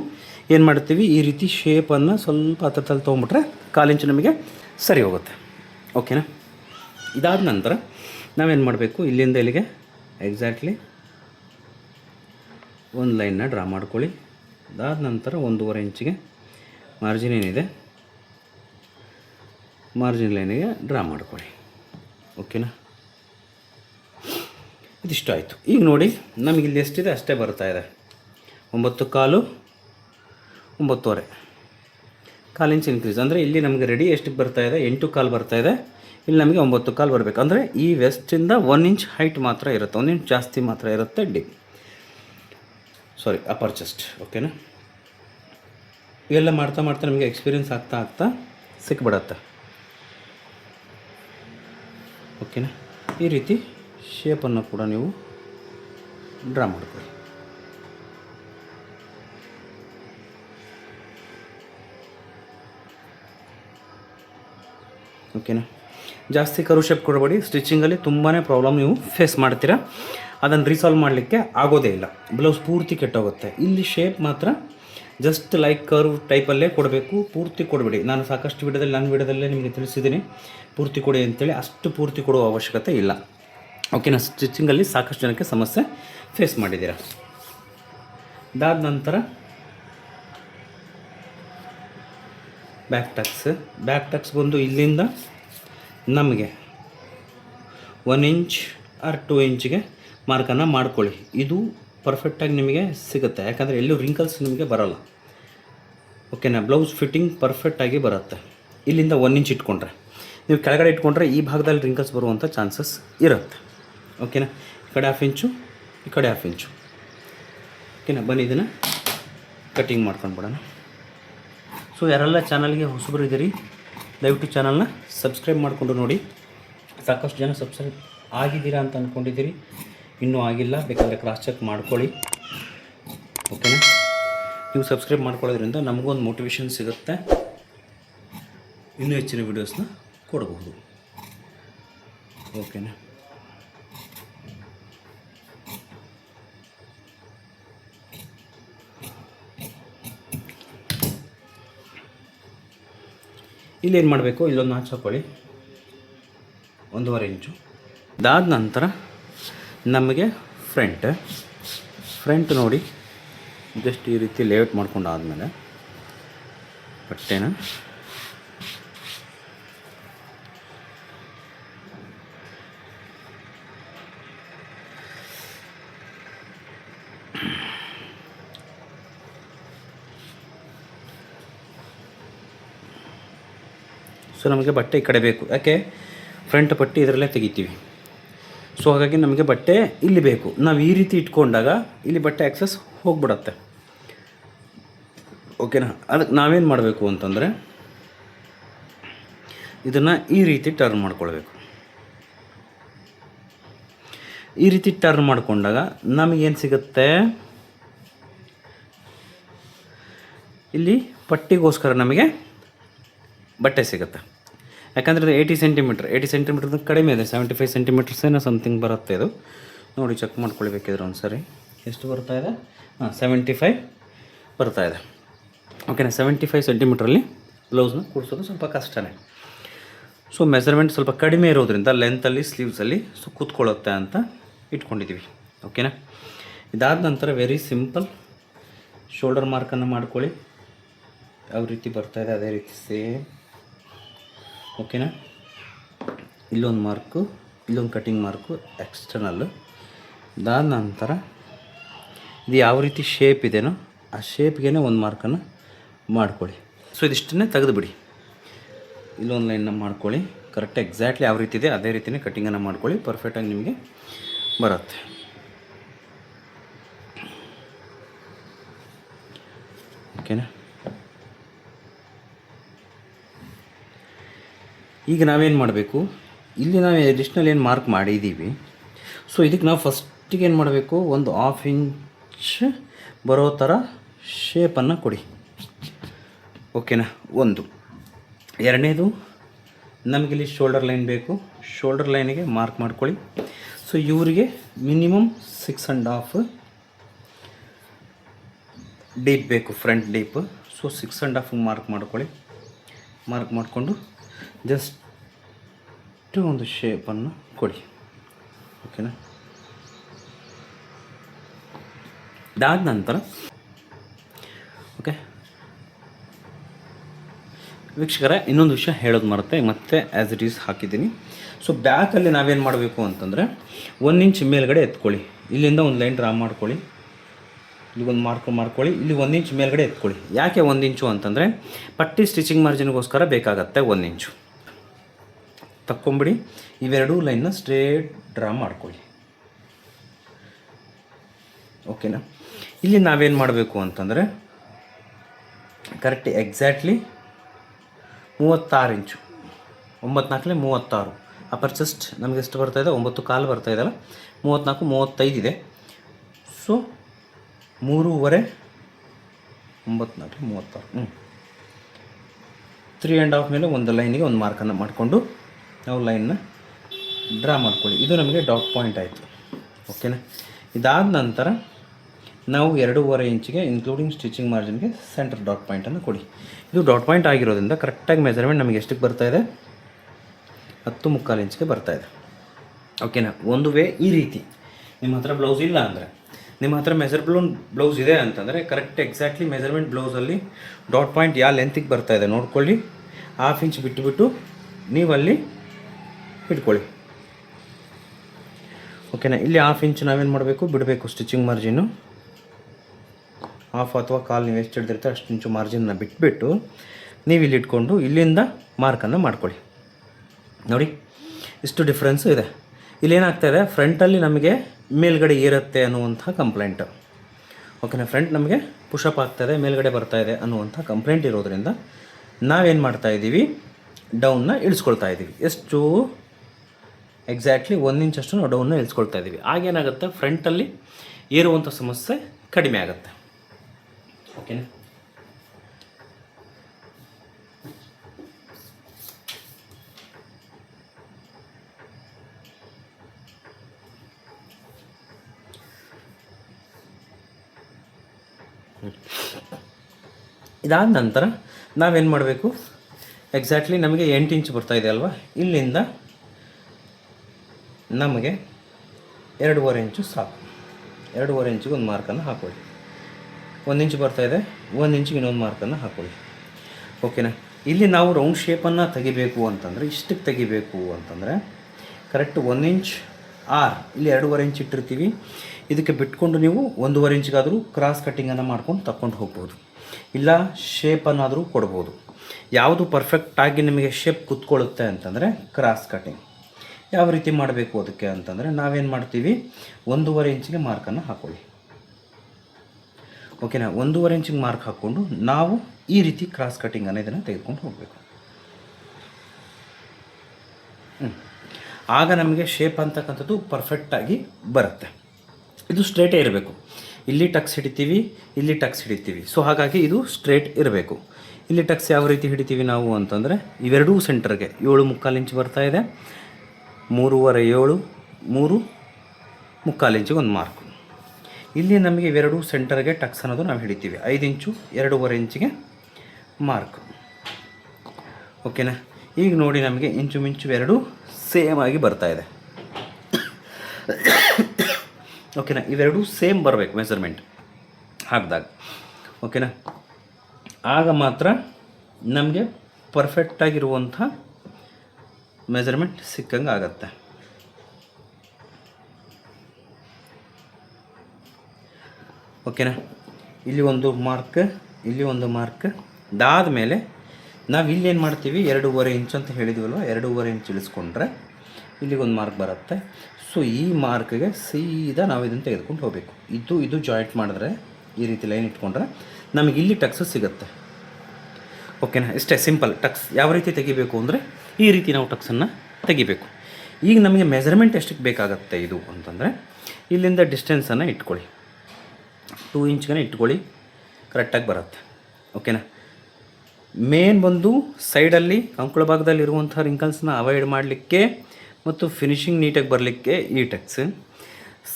ಏನು ಮಾಡ್ತೀವಿ? ಈ ರೀತಿ ಶೇಪನ್ನು ಸ್ವಲ್ಪ ಹತ್ರದಲ್ಲಿ ತೊಗೊಂಬಿಟ್ರೆ ಕಾಲು ಇಂಚು ನಮಗೆ ಸರಿ ಹೋಗುತ್ತೆ. ಓಕೆನಾ ಇದಾದ ನಂತರ ನಾವೇನು ಮಾಡಬೇಕು? ಇಲ್ಲಿಂದ ಇಲ್ಲಿಗೆ ಎಕ್ಸಾಕ್ಟ್ಲಿ ಒಂದು ಲೈನ್ನ ಡ್ರಾ ಮಾಡ್ಕೊಳ್ಳಿ. ಅದಾದ ನಂತರ ಒಂದೂವರೆ ಇಂಚಿಗೆ ಮಾರ್ಜಿನ್ ಏನಿದೆ? ಮಾರ್ಜಿನ್ ಲೈನಿಗೆ ಡ್ರಾ ಮಾಡ್ಕೊಳ್ಳಿ. ಓಕೆನಾ? ಇದಿಷ್ಟು ಆಯಿತು. ಈಗ ನೋಡಿ, ನಮಗೆ ಇಲ್ಲಿ ಎಷ್ಟಿದೆ? ಅಷ್ಟೇ ಬರ್ತಾ ಇದೆ. ಒಂಬತ್ತು ಕಾಲು, ಒಂಬತ್ತುವರೆ. ಕಾಲು ಇಂಚ್ ಇನ್ಕ್ರೀಸ್ ಅಂದರೆ ಇಲ್ಲಿ ನಮಗೆ ರೆಡಿ ಎಷ್ಟು ಬರ್ತಾ ಇದೆ? ಎಂಟು ಕಾಲು ಬರ್ತಾ ಇದೆ. ಇಲ್ಲಿ ನಮಗೆ ಒಂಬತ್ತು ಕಾಲು ಬರಬೇಕು. ಅಂದರೆ ಈ ವೆಸ್ಟಿಂದ ಒನ್ ಇಂಚ್ ಹೈಟ್ ಮಾತ್ರ ಇರುತ್ತೆ. ಒಂದು ಇಂಚ್ ಜಾಸ್ತಿ ಮಾತ್ರ ಇರುತ್ತೆ ಡಿ. ಸಾರಿ ಅಪರ್ ಚೆಸ್ಟ್ ಓಕೆನಾ? ಇವೆಲ್ಲ ಮಾಡ್ತಾ ಮಾಡ್ತಾ ನಮಗೆ ಎಕ್ಸ್ಪೀರಿಯನ್ಸ್ ಆಗ್ತಾ ಆಗ್ತಾ ಸಿಕ್ಬಿಡತ್ತೆ. ಓಕೆನಾ? ಈ ರೀತಿ ಶೇಪನ್ನು ಕೂಡ ನೀವು ಡ್ರಾ ಮಾಡ್ಕೊಳ್ಳಿ. ಓಕೆನಾ? ಜಾಸ್ತಿ ಕರು ಶೇಪ್ ಕೊಡಬೇಡಿ. ಸ್ಟಿಚಿಂಗಲ್ಲಿ ತುಂಬಾ ಪ್ರಾಬ್ಲಮ್ ನೀವು ಫೇಸ್ ಮಾಡ್ತೀರಾ. ಅದನ್ನು ರೀಸಾಲ್ವ್ ಮಾಡಲಿಕ್ಕೆ ಆಗೋದೇ ಇಲ್ಲ. ಬ್ಲೌಸ್ ಪೂರ್ತಿ ಕೆಟ್ಟೋಗುತ್ತೆ. ಇಲ್ಲಿ ಶೇಪ್ ಮಾತ್ರ ಜಸ್ಟ್ ಲೈಕ್ ಕರ್ವ್ ಟೈಪಲ್ಲೇ ಕೊಡಬೇಕು, ಪೂರ್ತಿ ಕೊಡಬೇಡಿ. ನಾನು ಸಾಕಷ್ಟು ವಿಡಿಯೋದಲ್ಲಿ, ನನ್ನ ವಿಡದಲ್ಲೇ ನಿಮಗೆ ತಿಳಿಸಿದ್ದೀನಿ. ಪೂರ್ತಿ ಕೊಡಿ ಅಂತೇಳಿ, ಅಷ್ಟು ಪೂರ್ತಿ ಕೊಡುವ ಅವಶ್ಯಕತೆ ಇಲ್ಲ. ಓಕೆನಾ ಸ್ಟಿಚಿಂಗಲ್ಲಿ ಸಾಕಷ್ಟು ಜನಕ್ಕೆ ಸಮಸ್ಯೆ ಫೇಸ್ ಮಾಡಿದ್ದೀರ? ಅದಾದ ನಂತರ ಬ್ಯಾಕ್ ಟಕ್ಸ್ ಬ್ಯಾಕ್ ಟಕ್ಸ್ ಬಂದು ಇಲ್ಲಿಂದ ನಮಗೆ ಒನ್ ಇಂಚ್ ಆರ್ ಟು ಇಂಚ್ಗೆ ಮಾರ್ಕನ್ನು ಮಾಡ್ಕೊಳ್ಳಿ. ಇದು ಪರ್ಫೆಕ್ಟಾಗಿ ನಿಮಗೆ ಸಿಗುತ್ತೆ. ಯಾಕಂದರೆ ಎಲ್ಲೂ ರಿಂಕಲ್ಸ್ ನಿಮಗೆ ಬರೋಲ್ಲ. ಓಕೆನಾ ಬ್ಲೌಸ್ ಫಿಟ್ಟಿಂಗ್ ಪರ್ಫೆಕ್ಟಾಗಿ ಬರುತ್ತೆ. ಇಲ್ಲಿಂದ ಒನ್ ಇಂಚ್ ಇಟ್ಕೊಂಡ್ರೆ. ನೀವು ಕೆಳಗಡೆ ಇಟ್ಕೊಂಡ್ರೆ ಈ ಭಾಗದಲ್ಲಿ ರಿಂಕಲ್ಸ್ ಬರುವಂಥ ಚಾನ್ಸಸ್ ಇರುತ್ತೆ. ಓಕೆನಾ ಈ ಕಡೆ ಹಾಫ್ ಇಂಚು ಈ ಕಡೆ ಹಾಫ್ ಇಂಚು ಓಕೆನಾ ಬನ್ನಿ ಇದನ್ನು ಕಟ್ಟಿಂಗ್ ಮಾಡ್ಕೊಂಡು ಬಿಡೋಣ. ಸೊ ಯಾರೆಲ್ಲ ಚಾನಲ್ಗೆ ಹೊಸಬರು ಇದ್ದೀರಿ, ದಯವಿಟ್ಟು ಚಾನಲ್ನ ಸಬ್ಸ್ಕ್ರೈಬ್ ಮಾಡಿಕೊಂಡು ನೋಡಿ. ಸಾಕಷ್ಟು ಜನ ಸಬ್ಸ್ಕ್ರೈಬ್ ಆಗಿದ್ದೀರಾ ಅಂತ ಅಂದ್ಕೊಂಡಿದ್ದೀರಿ ಇನ್ನೂ ಆಗಿಲ್ಲ, ಬೇಕಾದರೆ ಕ್ರಾಸ್ ಚೆಕ್ ಮಾಡ್ಕೊಳ್ಳಿ. ಓಕೆನಾ ನೀವು ಸಬ್ಸ್ಕ್ರೈಬ್ ಮಾಡ್ಕೊಳ್ಳೋದ್ರಿಂದ ನಮಗೂ ಒಂದು ಮೋಟಿವೇಶನ್ ಸಿಗುತ್ತೆ. ಇನ್ನೂ ಹೆಚ್ಚಿನ ವೀಡಿಯೋಸ್ನ ಕೊಡಬಹುದು ಓಕೆನಾ ಇಲ್ಲೇನು ಮಾಡಬೇಕು? ಇಲ್ಲೊಂದು ನಾಚ್ ಹಾಕೊಳ್ಳಿ. ಒಂದೂವರೆ ಇಂಚು ಅದಾದ ನಂತರ ನಮಗೆ ಫ್ರಂಟ್ ಫ್ರಂಟ್ ನೋಡಿ ಜಸ್ಟ್ ಈ ರೀತಿ ಲೇಔಟ್ ಮಾಡ್ಕೊಂಡು ಆದಮೇಲೆ ಬಟ್ಟೆನ ಸೊ ನಮಗೆ ಬಟ್ಟೆ ಈ ಕಡೆ ಬೇಕು. ಯಾಕೆ? ಫ್ರಂಟ್ ಪಟ್ಟಿ ಇದರಲ್ಲೇ ತೆಗಿತೀವಿ. ಸೊ ಹಾಗಾಗಿ ನಮಗೆ ಬಟ್ಟೆ ಇಲ್ಲಿ ಬೇಕು. ನಾವು ಈ ರೀತಿ ಇಟ್ಕೊಂಡಾಗ ಇಲ್ಲಿ ಬಟ್ಟೆ ಆ್ಯಕ್ಸಸ್ ಹೋಗ್ಬಿಡತ್ತೆ. ಓಕೆನಾ ಅದಕ್ಕೆ ನಾವೇನು ಮಾಡಬೇಕು ಅಂತಂದರೆ ಇದನ್ನು ಈ ರೀತಿ ಟರ್ನ್ ಮಾಡ್ಕೊಳ್ಬೇಕು. ಈ ರೀತಿ ಟರ್ನ್ ಮಾಡಿಕೊಂಡಾಗ ನಮಗೇನು ಸಿಗುತ್ತೆ? ಇಲ್ಲಿ ಪಟ್ಟಿಗೋಸ್ಕರ ನಮಗೆ ಬಟ್ಟೆ ಸಿಗುತ್ತೆ. ಯಾಕಂದರೆ ಇದು ಏಯ್ಟಿ ಸೆಂಟಿಮೀಟ್ರ್ ಏಯ್ಟಿ ಸೆಂಟಿಮೀಟ್ರ್ ಕಡಿಮೆ ಇದೆ ಸೆವೆಂಟಿ ಫೈವ್ ಸೆಂಟಿಮೀಟರ್ಸ್ ಏನೋ ಸಮಥಿಂಗ್ ಬರುತ್ತೆ ಇದು. ನೋಡಿ ಚೆಕ್ ಮಾಡ್ಕೊಳ್ಬೇಕಿದ್ರೆ ಒಂದು ಸರಿ ಎಷ್ಟು ಬರ್ತಾ ಇದೆ? ಹಾಂ ಸೆವೆಂಟಿ ಫೈವ್ ಬರ್ತಾ ಇದೆ. ಓಕೆನಾ ಸೆವೆಂಟಿ ಫೈವ್ ಸೆಂಟಿಮೀಟ್ರಲ್ಲಿ ಬ್ಲೌಸ್ನ ಕೂಡಿಸೋದು ಸ್ವಲ್ಪ ಕಷ್ಟನೇ. ಸೊ ಮೆಸರ್ಮೆಂಟ್ ಸ್ವಲ್ಪ ಕಡಿಮೆ ಇರೋದ್ರಿಂದ ಲೆಂತಲ್ಲಿ ಸ್ಲೀವ್ಸಲ್ಲಿ ಸೊ ಕೂತ್ಕೊಳ್ಳುತ್ತೆ ಅಂತ ಇಟ್ಕೊಂಡಿದ್ದೀವಿ ಓಕೆನಾ ಇದಾದ ನಂತರ ವೆರಿ ಸಿಂಪಲ್ ಶೋಲ್ಡರ್ ಮಾರ್ಕನ್ನು ಮಾಡ್ಕೊಳ್ಳಿ. ಯಾವ ರೀತಿ ಬರ್ತಾಯಿದೆ ಅದೇ ರೀತಿ ಸೇಮ್ ಓಕೆನಾ? ಇಲ್ಲೊಂದು ಮಾರ್ಕು, ಇಲ್ಲೊಂದು ಕಟಿಂಗ್ ಮಾರ್ಕು ಎಕ್ಸ್ಟರ್ನಲ್ಲು ಇದಾದ ನಂತರ, ಇದು ಯಾವ ರೀತಿ ಶೇಪ್ ಇದೆಯೋ ಆ ಶೇಪ್ಗೆ ಒಂದು ಮಾರ್ಕನ್ನು ಮಾಡ್ಕೊಳ್ಳಿ. ಸೊ ಇದಿಷ್ಟನ್ನೇ ತೆಗೆದುಬಿಡಿ. ಇಲ್ಲೊಂದು ಲೈನ್ನ ಮಾಡ್ಕೊಳ್ಳಿ. ಕರೆಕ್ಟ್ ಎಕ್ಸಾಕ್ಟ್ಲಿ ಯಾವ ರೀತಿ ಇದೆ, ಅದೇ ರೀತಿಯೇ ಕಟ್ಟಿಂಗನ್ನು ಮಾಡ್ಕೊಳ್ಳಿ. ಪರ್ಫೆಕ್ಟಾಗಿ ನಿಮಗೆ ಬರುತ್ತೆ. ಓಕೆನಾ? ಈಗ ನಾವೇನು ಮಾಡಬೇಕು? ಇಲ್ಲಿ ನಾವು ಎಡಿಷ್ನಲ್ ಏನು ಮಾರ್ಕ್ ಮಾಡಿದ್ದೀವಿ ಸೊ ಇದಕ್ಕೆ ನಾವು ಫಸ್ಟಿಗೆ ಏನು ಮಾಡಬೇಕು? ಒಂದು ಹಾಫ್ ಇಂಚ್ ಬರೋ ಥರ ಶೇಪನ್ನು ಕೊಡಿ. ಓಕೆನಾ ಒಂದು. ಎರಡನೇದು ನಮಗಿಲ್ಲಿ ಶೋಲ್ಡರ್ ಲೈನ್ ಬೇಕು. ಶೋಲ್ಡರ್ ಲೈನಿಗೆ ಮಾರ್ಕ್ ಮಾಡ್ಕೊಳ್ಳಿ. ಸೊ ಇವರಿಗೆ minimum six and half deep ಬೇಕು front deep so six and half mark ಮಾಡ್ಕೊಳ್ಳಿ. ಮಾರ್ಕ್ ಮಾಡಿಕೊಂಡು ಜಸ್ಟ್ ಒಂದು ಶೇಪನ್ನು ಕೊಡಿ. ಓಕೆನಾ ಇದಾದ ನಂತರ ಓಕೆ ವೀಕ್ಷಕರ, ಇನ್ನೊಂದು ವಿಷಯ ಹೇಳೋದು ಮರುತ್ತೆ ಮತ್ತೆ ಆ್ಯಸ್ ಇಟ್ ಈಸ್ ಹಾಕಿದ್ದೀನಿ. ಸೊ ಬ್ಯಾಕಲ್ಲಿ ನಾವೇನು ಮಾಡಬೇಕು ಅಂತಂದರೆ, ಒಂದು ಇಂಚ್ ಮೇಲ್ಗಡೆ ಎತ್ಕೊಳ್ಳಿ. ಇಲ್ಲಿಂದ ಒಂದು ಲೈನ್ ಡ್ರಾ ಮಾಡ್ಕೊಳ್ಳಿ. ಇಲ್ಲಿ ಒಂದು ಮಾರ್ಕ್ ಮಾಡ್ಕೊಳ್ಳಿ. ಇಲ್ಲಿ ಒಂದು ಇಂಚ್ ಮೇಲ್ಗಡೆ ಎತ್ಕೊಳ್ಳಿ. ಯಾಕೆ ಒಂದು ಇಂಚು ಅಂತಂದರೆ, ಪಟ್ಟಿ ಸ್ಟಿಚಿಂಗ್ ಮಾರ್ಜಿನ್ಗೋಸ್ಕರ ಬೇಕಾಗತ್ತೆ ಒಂದು ಇಂಚು ತಕ್ಕೊಂಬಿಡಿ. ಇವೆರಡೂ ಲೈನ್ನ ಸ್ಟ್ರೇಟ್ ಡ್ರಾ ಮಾಡ್ಕೊಳ್ಳಿ. ಓಕೆನಾ ಇಲ್ಲಿ ನಾವೇನು ಮಾಡಬೇಕು ಅಂತಂದರೆ ಕರೆಕ್ಟ್ ಎಕ್ಸಾಕ್ಟ್ಲಿ ಮೂವತ್ತಾರು ಇಂಚು ಒಂಬತ್ತು ನಾಲ್ಕಲೆ ಮೂವತ್ತಾರು. ಅಪರ್ ಚೆಸ್ಟ್ ನಮಗೆ ಎಷ್ಟು ಬರ್ತಾ ಇದೆ? ಒಂಬತ್ತು ಕಾಲು ಬರ್ತಾ ಇದೆಯಲ್ಲ ಮೂವತ್ತ್ನಾಲ್ಕು ಮೂವತ್ತೈದು ಇದೆ. ಸೊ ಮೂರೂವರೆ, ಒಂಬತ್ನಾಲ್ಕು, ಮೂವತ್ತಾರು. ಹ್ಞೂ ತ್ರೀ ಆ್ಯಂಡ್ ಹಾಫ್ ಮೇಲೆ ಒಂದು ಲೈನಿಗೆ ಒಂದು ಮಾರ್ಕನ್ನು ಮಾಡಿಕೊಂಡು ನಾವು ಲೈನ್ನ ಡ್ರಾ ಮಾಡ್ಕೊಳ್ಳಿ. ಇದು ನಮಗೆ ಡಾಟ್ ಪಾಯಿಂಟ್ ಆಯಿತು. ಓಕೆನಾ? ಇದಾದ ನಂತರ ನಾವು ಎರಡೂವರೆ ಇಂಚಿಗೆ ಇನ್ಕ್ಲೂಡಿಂಗ್ ಸ್ಟಿಚಿಂಗ್ ಮಾರ್ಜಿನ್ಗೆ ಸೆಂಟರ್ ಡಾಟ್ ಪಾಯಿಂಟನ್ನು ಕೊಡಿ. ಇದು ಡಾಟ್ ಪಾಯಿಂಟ್ ಆಗಿರೋದ್ರಿಂದ ಕರೆಕ್ಟಾಗಿ ಮೆಜರ್ಮೆಂಟ್ ನಮಗೆ ಎಷ್ಟಕ್ಕೆ ಬರ್ತಾ ಇದೆ? ಹತ್ತು ಮುಕ್ಕಾಲು ಇಂಚ್ಗೆ ಬರ್ತಾ ಇದೆ. ಓಕೆನಾ? ಒಂದು ವೇ ಈ ರೀತಿ. ನಿಮ್ಮ ಹತ್ರ ಬ್ಲೌಸ್ ಇಲ್ಲ ಅಂದರೆ, ನಿಮ್ಮ ಹತ್ರ ಮೆಜರ್ ಬ್ಲೌನ್ ಬ್ಲೌಸ್ ಇದೆ ಅಂತಂದರೆ ಕರೆಕ್ಟ್ ಎಕ್ಸಾಕ್ಟ್ಲಿ ಮೆಜರ್ಮೆಂಟ್ ಬ್ಲೌಸಲ್ಲಿ ಡಾಟ್ ಪಾಯಿಂಟ್ ಯಾವ ಲೆಂತಿಗೆ ಇದೆ ನೋಡ್ಕೊಳ್ಳಿ. ಹಾಫ್ ಇಂಚ್ ಬಿಟ್ಟುಬಿಟ್ಟು ನೀವಲ್ಲಿ ಇಟ್ಕೊಳ್ಳಿ ಓಕೆನಾ ಇಲ್ಲಿ ಹಾಫ್ ಇಂಚ್ ನಾವೇನು ಮಾಡಬೇಕು? ಬಿಡಬೇಕು ಸ್ಟಿಚಿಂಗ್ ಮಾರ್ಜಿನ್ನು ಹಾಫ್ ಅಥವಾ ಕಾಲು ನೀವು ಎಷ್ಟು ಹಿಡ್ದಿರ್ತೀರ ಅಷ್ಟು ಇಂಚು ಮಾರ್ಜಿನ್ನ ಬಿಟ್ಬಿಟ್ಟು ನೀವು ಇಲ್ಲಿ ಇಟ್ಕೊಂಡು ಇಲ್ಲಿಂದ ಮಾರ್ಕನ್ನು ಮಾಡ್ಕೊಳ್ಳಿ. ನೋಡಿ, ಇಷ್ಟು ಡಿಫ್ರೆನ್ಸು ಇದೆ. ಇಲ್ಲೇನಾಗ್ತಾ ಇದೆ? ಫ್ರಂಟಲ್ಲಿ ನಮಗೆ ಮೇಲ್ಗಡೆ ಏರುತ್ತೆ ಅನ್ನುವಂಥ ಕಂಪ್ಲೇಂಟು ಓಕೆನಾ ಫ್ರಂಟ್ ನಮಗೆ ಪುಷಪ್ ಆಗ್ತಾಯಿದೆ ಮೇಲ್ಗಡೆ ಬರ್ತಾ ಇದೆ ಅನ್ನುವಂಥ ಕಂಪ್ಲೇಂಟ್ ಇರೋದ್ರಿಂದ ನಾವೇನು ಮಾಡ್ತಾ ಇದ್ದೀವಿ ಡೌನ್ನ ಇಳಿಸ್ಕೊಳ್ತಾ ಇದ್ದೀವಿ ಎಷ್ಟು? ಎಕ್ಸಾಕ್ಟ್ಲಿ ಒಂದು ಇಂಚಷ್ಟು ನಾವು ಡೌನ್ನ ಇಳಿಸ್ಕೊಳ್ತಾ ಇದ್ದೀವಿ. ಆಗೇನಾಗುತ್ತೆ ಫ್ರಂಟಲ್ಲಿ ಏರುವಂಥ ಸಮಸ್ಯೆ ಕಡಿಮೆ ಆಗುತ್ತೆ. ಓಕೆನಾ ಇದಾದ ನಂತರ ನಾವೇನು ಮಾಡಬೇಕು? ಎಕ್ಸಾಕ್ಟ್ಲಿ ನಮಗೆ ಎಂಟು ಇಂಚ್ ಬರ್ತಾ ಇದೆ ಅಲ್ವಾ? ಇಲ್ಲಿಂದ ನಮಗೆ ಎರಡೂವರೆ ಇಂಚು ಸಾಕು. ಎರಡೂವರೆ ಇಂಚಿಗೆ ಒಂದು ಮಾರ್ಕನ್ನು ಹಾಕೊಳ್ಳಿ. ಒಂದು ಇಂಚು ಇದೆ, ಒಂದು ಇಂಚಿಗೆ ಇನ್ನೊಂದು ಮಾರ್ಕನ್ನು ಹಾಕೊಳ್ಳಿ. ಓಕೆನಾ ಇಲ್ಲಿ ನಾವು ರೌಂಡ್ ಶೇಪನ್ನು ತೆಗಿಬೇಕು ಅಂತಂದರೆ, ಇಷ್ಟಕ್ಕೆ ತೆಗಿಬೇಕು ಅಂತಂದರೆ ಕರೆಕ್ಟ್ ಒಂದು ಇಂಚ್ ಆರ್, ಇಲ್ಲಿ ಎರಡೂವರೆ ಇಂಚ್ ಇಟ್ಟಿರ್ತೀವಿ. ಇದಕ್ಕೆ ಬಿಟ್ಕೊಂಡು ನೀವು ಒಂದೂವರೆ ಇಂಚಿಗಾದರೂ ಕ್ರಾಸ್ ಕಟ್ಟಿಂಗನ್ನು ಮಾಡ್ಕೊಂಡು ತಗೊಂಡು ಹೋಗ್ಬೋದು. ಇಲ್ಲ ಶೇಪನ್ನಾದರೂ ಕೊಡ್ಬೋದು. ಯಾವುದು ಪರ್ಫೆಕ್ಟಾಗಿ ನಿಮಗೆ ಶೇಪ್ ಕುತ್ಕೊಳ್ಳುತ್ತೆ ಅಂತಂದರೆ ಕ್ರಾಸ್ ಕಟ್ಟಿಂಗ್ ಯಾವ ರೀತಿ ಮಾಡಬೇಕು ಅದಕ್ಕೆ ಅಂತಂದರೆ ನಾವೇನು ಮಾಡ್ತೀವಿ? ಒಂದೂವರೆ ಇಂಚಿಗೆ ಮಾರ್ಕನ್ನು ಹಾಕೊಳ್ಳಿ. ಓಕೆನಾ ಒಂದೂವರೆ ಇಂಚಿಗೆ ಮಾರ್ಕ್ ಹಾಕ್ಕೊಂಡು ನಾವು ಈ ರೀತಿ ಕ್ರಾಸ್ ಕಟ್ಟಿಂಗನ್ನು ಇದನ್ನು ತೆಗೆದುಕೊಂಡು ಹೋಗಬೇಕು. ಆಗ ನಮಗೆ ಶೇಪ್ ಅಂತಕ್ಕಂಥದ್ದು ಪರ್ಫೆಕ್ಟಾಗಿ ಬರುತ್ತೆ. ಇದು ಸ್ಟ್ರೇಟೇ ಇರಬೇಕು. ಇಲ್ಲಿ ಟಕ್ಸ್ ಹಿಡಿತೀವಿ, ಇಲ್ಲಿ ಟಕ್ಸ್ ಹಿಡಿತೀವಿ. ಸೊ ಹಾಗಾಗಿ ಇದು ಸ್ಟ್ರೇಟ್ ಇರಬೇಕು. ಇಲ್ಲಿ ಟಕ್ಸ್ ಯಾವ ರೀತಿ ಹಿಡಿತೀವಿ ನಾವು ಅಂತಂದರೆ ಇವೆರಡೂ ಸೆಂಟರ್ಗೆ ಏಳು ಮುಕ್ಕಾಲು ಇಂಚ್ ಬರ್ತಾ ಇದೆ. ಮೂರುವರೆ ಏಳು, ಮೂರು ಮುಕ್ಕಾಲು ಇಂಚಿಗೆ ಒಂದು ಮಾರ್ಕು ಇಲ್ಲಿ ನಮಗೆ ಇವೆರಡು ಸೆಂಟರ್ಗೆ ಟಕ್ಸ್ ಅನ್ನೋದು ನಾವು ಹಿಡಿತೀವಿ. ಐದು ಇಂಚು, ಎರಡೂವರೆ ಇಂಚಿಗೆ ಮಾರ್ಕ್ ಓಕೆನಾ ಈಗ ನೋಡಿ ನಮಗೆ ಇಂಚು ಮಿಂಚು ಎರಡು ಸೇಮ್ ಆಗಿ ಬರ್ತಾ ಇದೆ. ಓಕೆನಾ ಇವೆರಡೂ ಸೇಮ್ ಬರಬೇಕು ಮೆಸರ್ಮೆಂಟ್ ಹಾಕಿದಾಗ ಓಕೆನಾ ಆಗ ಮಾತ್ರ ನಮಗೆ ಪರ್ಫೆಕ್ಟಾಗಿರುವಂಥ ಮೆಜರ್ಮೆಂಟ್ ಸಿಕ್ಕಂಗೆ ಆಗತ್ತೆ. ಓಕೆನಾ ಇಲ್ಲಿ ಒಂದು ಮಾರ್ಕ್ ಇಲ್ಲಿ ಒಂದು ಮಾರ್ಕ್ ಅದಾದ ಮೇಲೆ ನಾವು ಇಲ್ಲಿ ಏನು ಮಾಡ್ತೀವಿ? ಎರಡೂವರೆ ಇಂಚು ಅಂತ ಹೇಳಿದ್ವಲ್ವ? ಎರಡೂವರೆ ಇಂಚ್ ಇಳಿಸ್ಕೊಂಡ್ರೆ ಇಲ್ಲಿಗೆ ಒಂದು ಮಾರ್ಕ್ ಬರುತ್ತೆ. ಸೊ ಈ ಮಾರ್ಕ್ಗೆ ಸೀದಾ ನಾವು ಇದನ್ನು ತೆಗೆದುಕೊಂಡು ಹೋಗಬೇಕು. ಇದು ಇದು ಜಾಯಿಂಟ್ ಮಾಡಿದ್ರೆ ಈ ರೀತಿ ಲೈನ್ ಇಟ್ಕೊಂಡ್ರೆ ನಮಗೆ ಇಲ್ಲಿ ಟಕ್ಸ್ ಸಿಗುತ್ತೆ. ಓಕೆನಾ ಇಷ್ಟೇ ಸಿಂಪಲ್ ಟಕ್ಸ್ ಯಾವ ರೀತಿ ತೆಗಿಬೇಕು ಅಂದರೆ ಈ ರೀತಿ ನಾವು ಟಕ್ಸನ್ನು ತೆಗಿಬೇಕು. ಈಗ ನಮಗೆ ಮೆಜರ್ಮೆಂಟ್ ಎಷ್ಟಕ್ಕೆ ಬೇಕಾಗುತ್ತೆ ಇದು ಅಂತಂದರೆ, ಇಲ್ಲಿಂದ ಡಿಸ್ಟೆನ್ಸನ್ನು ಇಟ್ಕೊಳ್ಳಿ. ಟೂ ಇಂಚ್ಗೆ ಇಟ್ಕೊಳ್ಳಿ ಕರೆಕ್ಟಾಗಿ ಬರುತ್ತೆ. ಓಕೆನಾ ಮೇನ್ ಬಂದು ಸೈಡಲ್ಲಿ ಕಂಕುಳ ಭಾಗದಲ್ಲಿ ಇರುವಂಥ ರಿಂಕಲ್ಸ್ನ ಅವಾಯ್ಡ್ ಮಾಡಲಿಕ್ಕೆ ಮತ್ತು ಫಿನಿಶಿಂಗ್ ನೀಟಾಗಿ ಬರಲಿಕ್ಕೆ ಈ ಟೆಕ್ಸ್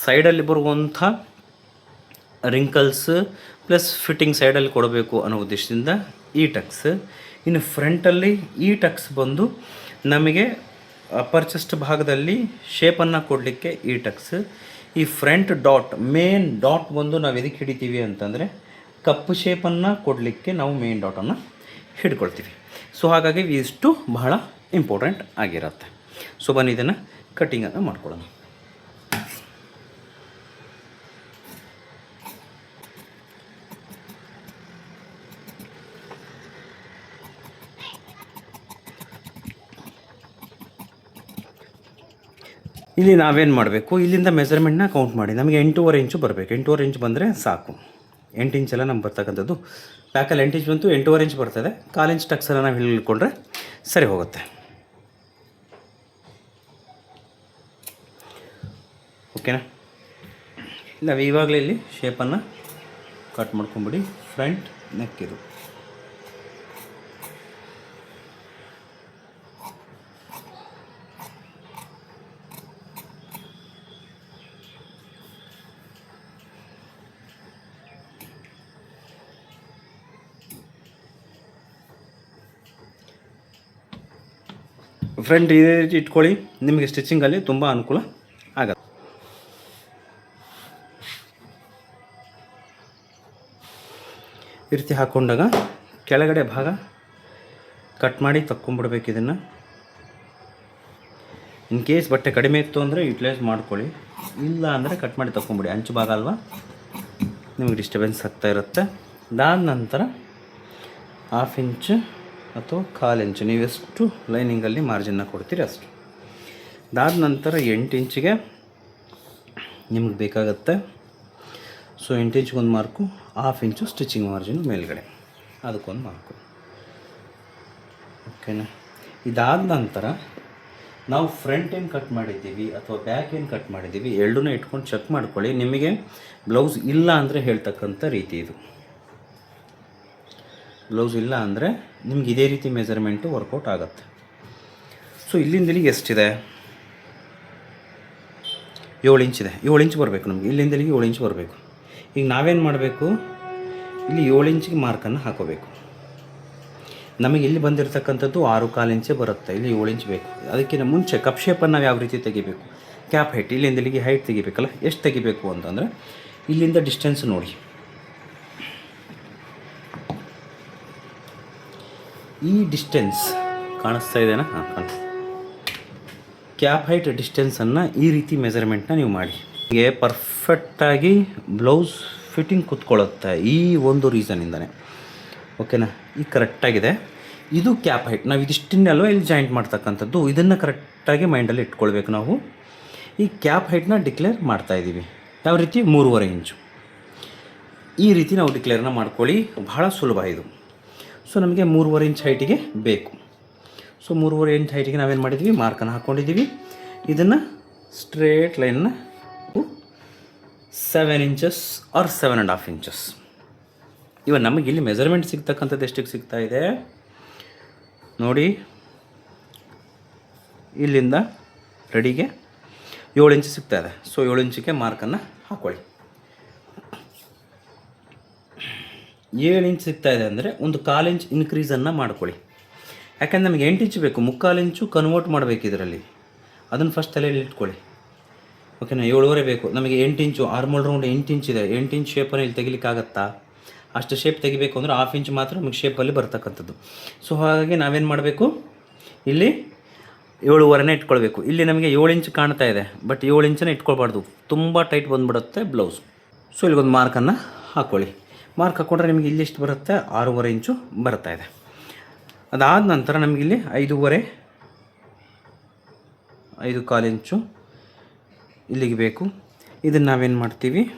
ಸೈಡಲ್ಲಿ ಬರುವಂಥ ರಿಂಕಲ್ಸ್ ಪ್ಲಸ್ ಫಿಟ್ಟಿಂಗ್ ಸೈಡಲ್ಲಿ ಕೊಡಬೇಕು ಅನ್ನೋ ಉದ್ದೇಶದಿಂದ ಈ ಟಕ್ಸ್ ಇನ್ನು ಫ್ರಂಟಲ್ಲಿ ಈ ಟಕ್ಸ್ ಬಂದು ನಮಗೆ ಅಪ್ಪರ್ ಚೆಸ್ಟ್ ಭಾಗದಲ್ಲಿ ಶೇಪನ್ನು ಕೊಡಲಿಕ್ಕೆ ಈ ಟಕ್ಸ್. ಈ ಫ್ರಂಟ್ ಡಾಟ್ ಮೇನ್ ಡಾಟ್ ಬಂದು ನಾವು ಎದಕ್ಕೆ ಹಿಡಿತೀವಿ ಅಂತಂದರೆ ಕಪ್ಪು ಶೇಪನ್ನು ಕೊಡಲಿಕ್ಕೆ ನಾವು ಮೇನ್ ಡಾಟನ್ನು ಹಿಡ್ಕೊಳ್ತೀವಿ. ಸೊ ಹಾಗಾಗಿ ಇಷ್ಟು ಬಹಳ ಇಂಪಾರ್ಟೆಂಟ್ ಆಗಿರುತ್ತೆ. ಸೊ ಬನ್ನಿ ಇದನ್ನು ಕಟ್ಟಿಂಗನ್ನು ಮಾಡ್ಕೊಳ್ಳೋಣ. ಇಲ್ಲಿ ನಾವೇನು ಮಾಡಬೇಕು? ಇಲ್ಲಿಂದ ಮೆಸರ್ಮೆಂಟ್ನ ಕೌಂಟ್ ಮಾಡಿ. ನಮಗೆ ಎಂಟೂವರೆ ಇಂಚು ಬರಬೇಕು. ಎಂಟೂವರೆ ಇಂಚ್ ಬಂದರೆ ಸಾಕು. ಎಂಟು ಇಂಚೆಲ್ಲ ನಮ್ಗೆ ಬರ್ತಕ್ಕಂಥದ್ದು. ಬ್ಯಾಕಲ್ಲಿ ಎಂಟು ಇಂಚ್ ಬಂತು, ಎಂಟೂವರೆ ಇಂಚ್ ಬರ್ತದೆ. ಕಾಲು ಇಂಚ್ ಟಕ್ಸೆಲ್ಲ ನಾವು ಹಿಡ್ಕೊಂಡ್ರೆ ಸರಿ ಹೋಗುತ್ತೆ. ಓಕೆನಾ ನಾವು ಇವಾಗಲೇ ಇಲ್ಲಿ ಶೇಪನ್ನು ಕಟ್ ಮಾಡ್ಕೊಂಬಿಡಿ. ಫ್ರಂಟ್ ನೆಕ್ ಫ್ರಂಟ್ ಇದೇ ರೀತಿ ಇಟ್ಕೊಳ್ಳಿ. ನಿಮಗೆ ಸ್ಟಿಚಿಂಗಲ್ಲಿ ತುಂಬ ಅನುಕೂಲ ಆಗುತ್ತೆ. ಈ ರೀತಿ ಹಾಕ್ಕೊಂಡಾಗ ಕೆಳಗಡೆ ಭಾಗ ಕಟ್ ಮಾಡಿ ತಕ್ಕೊಂಬಿಡ್ಬೇಕು ಇದನ್ನು. ಇನ್ ಕೇಸ್ ಬಟ್ಟೆ ಕಡಿಮೆ ಇತ್ತು ಅಂದರೆ ಯುಟಿಲೈಸ್ ಮಾಡ್ಕೊಳ್ಳಿ. ಇಲ್ಲ ಅಂದರೆ ಕಟ್ ಮಾಡಿ ತಗೊಂಬಿಡಿ ಅಂಚು ಭಾಗ ಅಲ್ವಾ? ನಿಮಗೆ ಡಿಸ್ಟರ್ಬೆನ್ಸ್ ಆಗ್ತಾ ಇರುತ್ತೆ. ಅದಾದ ನಂತರ ಹಾಫ್ ಇಂಚ್ ಅಥವಾ ಕಾಲು ಇಂಚು ನೀವೆಷ್ಟು ಲೈನಿಂಗಲ್ಲಿ ಮಾರ್ಜಿನ್ನ ಕೊಡ್ತೀರಿ ಅಷ್ಟು. ಅದಾದ ನಂತರ ಎಂಟು ಇಂಚಿಗೆ ನಿಮ್ಗೆ ಬೇಕಾಗತ್ತೆ. ಸೊ ಎಂಟು ಇಂಚ್ಗೆ ಒಂದು mark half inch stitching margin ಮೇಲ್ಗಡೆ. ಅದಕ್ಕೊಂದು ಮಾರ್ಕು ಓಕೆನಾ ಇದಾದ ನಂತರ ನಾವು ಫ್ರಂಟ್ ಏನು ಕಟ್ ಮಾಡಿದ್ದೀವಿ ಅಥವಾ ಬ್ಯಾಕ್ ಏನು ಕಟ್ ಮಾಡಿದ್ದೀವಿ. ಎರಡನ್ನೂ ಇಟ್ಕೊಂಡು ಚೆಕ್ ಮಾಡ್ಕೊಳ್ಳಿ. ನಿಮಗೆ ಬ್ಲೌಸ್ ಇಲ್ಲ ಅಂದರೆ ಹೇಳ್ತಕ್ಕಂಥ ರೀತಿ ಇದು. ಬ್ಲೌಸ್ ಇಲ್ಲ ಅಂದರೆ ನಿಮ್ಗೆ ಇದೇ ರೀತಿ ಮೆಜರ್ಮೆಂಟು ವರ್ಕೌಟ್ ಆಗುತ್ತೆ. ಸೊ ಇಲ್ಲಿಂದ ಇಲ್ಲಿಗೆ ಎಷ್ಟಿದೆ? ಏಳು ಇಂಚ್ ಇದೆ. ಏಳು ಇಂಚ್ ಬರಬೇಕು ನಮಗೆ. ಇಲ್ಲಿಂದ ಇಲ್ಲಿಗೆ ಏಳು ಇಂಚ್ ಬರಬೇಕು. ಈಗ ನಾವೇನು ಮಾಡಬೇಕು? ಇಲ್ಲಿ ಏಳು ಇಂಚಿಗೆ ಮಾರ್ಕನ್ನು ಹಾಕೋಬೇಕು. ನಮಗೆ ಇಲ್ಲಿ ಬಂದಿರತಕ್ಕಂಥದ್ದು ಆರು ಕಾಲು ಇಂಚೇ ಬರುತ್ತೆ. ಇಲ್ಲಿ ಏಳು ಇಂಚ್ ಬೇಕು. ಅದಕ್ಕಿಂತ ಮುಂಚೆ ಕಪ್ ಶೇಪನ್ನು ನಾವು ಯಾವ ರೀತಿ ತೆಗಿಬೇಕು? ಕ್ಯಾಪ್ ಹೈಟ್ ಇಲ್ಲಿಂದ ಇಲ್ಲಿಗೆ ಹೈಟ್ ತೆಗಿಬೇಕಲ್ಲ? ಎಷ್ಟು ತೆಗಿಬೇಕು ಅಂತಂದರೆ ಇಲ್ಲಿಂದ ಡಿಸ್ಟೆನ್ಸ್ ನೋಡಿ. ಈ ಡಿಸ್ಟೆನ್ಸ್ ಕಾಣಿಸ್ತಾ ಇದೆನಾ? ಕಾಣಿಸ್ತಾ ಕ್ಯಾಪ್ ಹೈಟ್ ಡಿಸ್ಟೆನ್ಸನ್ನು ಈ ರೀತಿ ಮೆಜರ್ಮೆಂಟ್ನ ನೀವು ಮಾಡಿ. ಹೀಗೆ ಪರ್ಫೆಕ್ಟಾಗಿ ಬ್ಲೌಸ್ ಫಿಟ್ಟಿಂಗ್ ಕೂತ್ಕೊಳ್ಳುತ್ತೆ ಈ ಒಂದು ರೀಸನಿಂದನೇ ಓಕೆನಾ ಈ ಕರೆಕ್ಟಾಗಿದೆ ಇದು ಕ್ಯಾಪ್ ಹೈಟ್ ನಾವು ಇದಿಷ್ಟನ್ನೆಲ್ಲೋ ಇಲ್ಲಿ ಜಾಯಿಂಟ್ ಮಾಡ್ತಕ್ಕಂಥದ್ದು? ಇದನ್ನು ಕರೆಕ್ಟಾಗಿ ಮೈಂಡಲ್ಲಿ ಇಟ್ಕೊಳ್ಬೇಕು ನಾವು. ಈ ಕ್ಯಾಪ್ ಹೈಟ್ನ ಡಿಕ್ಲೇರ್ ಮಾಡ್ತಾ ಇದ್ದೀವಿ ಯಾವ ರೀತಿ? ಮೂರುವರೆ ಇಂಚು ಈ ರೀತಿ ನಾವು ಡಿಕ್ಲೇರ್ನ ಮಾಡ್ಕೊಳ್ಳಿ. ಬಹಳ ಸುಲಭ ಇದು. ಸೊ ನಮಗೆ ಮೂರುವರೆ ಇಂಚ್ ಹೈಟಿಗೆ ಬೇಕು. ಸೊ ಮೂರುವರೆ ಇಂಚ್ ಹೈಟಿಗೆ ನಾವೇನು ಮಾಡಿದ್ವಿ? ಮಾರ್ಕನ್ನು ಹಾಕ್ಕೊಂಡಿದ್ದೀವಿ ಇದನ್ನು ಸ್ಟ್ರೇಟ್ ಲೈನ್ನ seven inches or seven and half inches ಇವಾಗ ನಮಗೆ ಇಲ್ಲಿ ಮೆಜರ್ಮೆಂಟ್ ಸಿಗ್ತಕ್ಕಂಥದ್ದು ಎಷ್ಟಕ್ಕೆ ಸಿಗ್ತಾ ಇದೆ? ನೋಡಿ. ಇಲ್ಲಿಂದ ರೆಡಿಗೆ ಏಳು ಇಂಚ್ ಇದೆ. ಸೊ ಏಳು ಇಂಚಿಗೆ ಮಾರ್ಕನ್ನು ಹಾಕ್ಕೊಳ್ಳಿ ಏಳು ಇಂಚ್ ಸಿಗ್ತಾ ಇದೆ ಅಂದರೆ ಒಂದು ಕಾಲು ಇಂಚ್ ಇನ್ಕ್ರೀಸನ್ನು ಮಾಡ್ಕೊಳ್ಳಿ. ಯಾಕಂದ್ರೆ ನಮಗೆ ಎಂಟು ಇಂಚು ಬೇಕು, ಮುಕ್ಕಾಲು ಇಂಚು ಕನ್ವರ್ಟ್ ಮಾಡಬೇಕು ಇದರಲ್ಲಿ. ಅದನ್ನು ಫಸ್ಟ್ ತಲೆಯಲ್ಲಿ ಇಟ್ಕೊಳ್ಳಿ. ಓಕೆನಾ ಏಳುವರೆ ಬೇಕು. ನಮಗೆ ಎಂಟು ಇಂಚು ಆರ್ಮೋಲ್ ರೌಂಡ್ ಎಂಟು ಇಂಚ್ ಇದೆ. ಎಂಟು ಇಂಚ್ ಶೇಪನ್ನು ಇಲ್ಲಿ ತೆಗಿಲಿಕ್ಕಾಗತ್ತಾ? ಅಷ್ಟು ಶೇಪ್ ತೆಗಿಬೇಕು ಅಂದರೆ ಹಾಫ್ ಇಂಚ್ ಮಾತ್ರ ನಮಗೆ ಶೇಪಲ್ಲಿ ಬರ್ತಕ್ಕಂಥದ್ದು. ಸೊ ಹಾಗಾಗಿ ನಾವೇನು ಮಾಡಬೇಕು? ಇಲ್ಲಿ ಏಳುವರೆನೇ ಇಟ್ಕೊಳ್ಬೇಕು. ಇಲ್ಲಿ ನಮಗೆ ಏಳು ಇಂಚ್ ಕಾಣ್ತಾ ಇದೆ. ಬಟ್ ಏಳು ಇಂಚನ್ನ ಇಟ್ಕೊಳ್ಬಾರ್ದು. ತುಂಬ ಟೈಟ್ ಬಂದುಬಿಡುತ್ತೆ ಬ್ಲೌಸ್ ಸೊ ಇಲ್ಲಿಗೊಂದು ಮಾರ್ಕನ್ನು ಹಾಕ್ಕೊಳ್ಳಿ ಮಾರ್ಕ್ ಹಾಕ್ಕೊಂಡ್ರೆ ನಿಮಗೆ ಇಲ್ಲಿ ಎಷ್ಟು ಬರುತ್ತೆ? ಆರೂವರೆ ಇಂಚು ಬರ್ತಾ ಇದೆ. ಅದಾದ ನಂತರ ನಮಗಿಲ್ಲಿ ಐದೂವರೆ, ಐದು ಕಾಲು ಇಂಚು ಇಲ್ಲಿಗೆ ಬೇಕು. ಇದನ್ನು ನಾವೇನು ಮಾಡ್ತೀವಿ?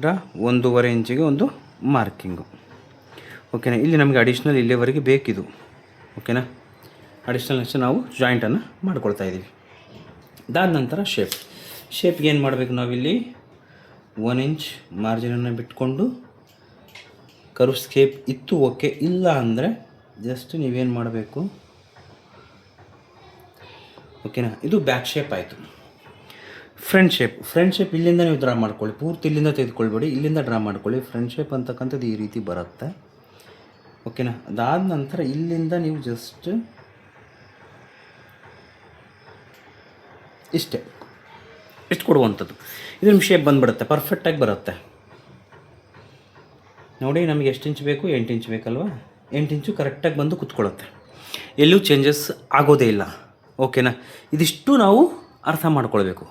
ಡ ಒಂದೂವರೆ ಇಂಚಿಗೆ ಒಂದು ಮಾರ್ಕಿಂಗು. ಓಕೆನಾ? ಇಲ್ಲಿ ನಮಗೆ ಅಡಿಷ್ನಲ್ ಇಲ್ಲಿವರೆಗೆ ಬೇಕಿದು. ಓಕೆನಾ? ಅಡಿಷ್ನಲ್ ನಾವು ಜಾಯಿಂಟನ್ನು ಮಾಡ್ಕೊಳ್ತಾ ಇದ್ದೀವಿ. ಅದಾದ ನಂತರ ಶೇಪ್ ಶೇಪ್ಗೆ ಏನು ಮಾಡಬೇಕು ನಾವಿಲ್ಲಿ? ಒನ್ ಇಂಚ್ ಮಾರ್ಜಿನನ್ನು ಬಿಟ್ಕೊಂಡು ಕರ್ವ್ ಸ್ಕೇಪ್ ಇತ್ತು ಓಕೆ ಇಲ್ಲ ಅಂದರೆ ಜಸ್ಟ್ ನೀವೇನು ಮಾಡಬೇಕು? ಓಕೆನಾ ಇದು ಬ್ಯಾಕ್ ಶೇಪ್ ಆಯಿತು. ಫ್ರಂಟ್ ಶೇಪ್ ಫ್ರಂಟ್ ಶೇಪ್ ಇಲ್ಲಿಂದ ನೀವು ಡ್ರಾ ಮಾಡ್ಕೊಳ್ಳಿ. ಪೂರ್ತಿ ಇಲ್ಲಿಂದ ತೆಗೆದುಕೊಳ್ಬೇಡಿ. ಇಲ್ಲಿಂದ ಡ್ರಾ ಮಾಡ್ಕೊಳ್ಳಿ. ಫ್ರಂಟ್ ಶೇಪ್ ಅಂತಕ್ಕಂಥದ್ದು ಈ ರೀತಿ ಬರುತ್ತೆ. ಓಕೆನಾ ಅದಾದ ನಂತರ ಇಲ್ಲಿಂದ ನೀವು ಜಸ್ಟ್ ಇಷ್ಟೇ. ಇಷ್ಟು ಕೊಡುವಂಥದ್ದು. ಇದು ನಿಮ್ಮ ಶೇಪ್ ಬಂದುಬಿಡುತ್ತೆ ಪರ್ಫೆಕ್ಟಾಗಿ ಬರುತ್ತೆ. ನೋಡಿ, ನಮಗೆ ಎಷ್ಟು ಇಂಚ್ ಬೇಕು? ಎಂಟು ಇಂಚ್ ಬೇಕಲ್ವಾ? ಎಂಟು ಇಂಚು ಕರೆಕ್ಟಾಗಿ ಬಂದು ಕುತ್ಕೊಳ್ಳುತ್ತೆ. ಎಲ್ಲೂ ಚೇಂಜಸ್ ಆಗೋದೇ ಇಲ್ಲ. ಓಕೆನಾ ಇದಿಷ್ಟು ನಾವು ಅರ್ಥ ಮಾಡ್ಕೊಳ್ಬೇಕು.